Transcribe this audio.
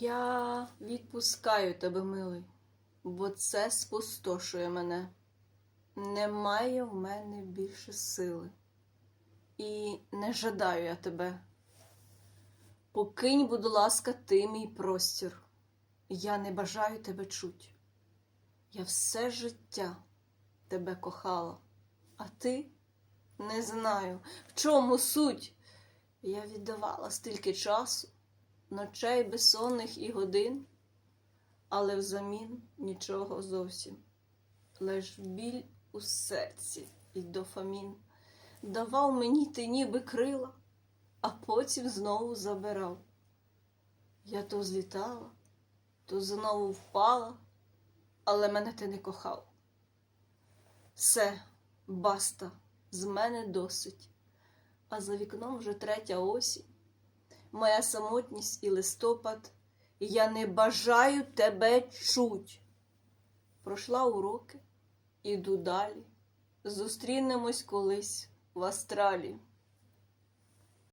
Я відпускаю тебе, милий, бо це спустошує мене. Немає в мене більше сили. І не жадаю я тебе. Покинь, будь ласка, ти мій простір. Я не бажаю тебе чуть. Я все життя тебе кохала, а ти не знаю, в чому суть. Я віддавала стільки часу, ночей безсонних і годин, але взамін нічого зовсім. Лиш біль у серці і дофамін давав мені ти ніби крила, а потім знову забирав. Я то злітала, то знову впала, але мене ти не кохав. Все, баста, з мене досить. А за вікном вже третя осінь, моя самотність і листопад, я не бажаю тебе чуть. Пройшла уроки, іду далі. Зустрінемось колись в астралі.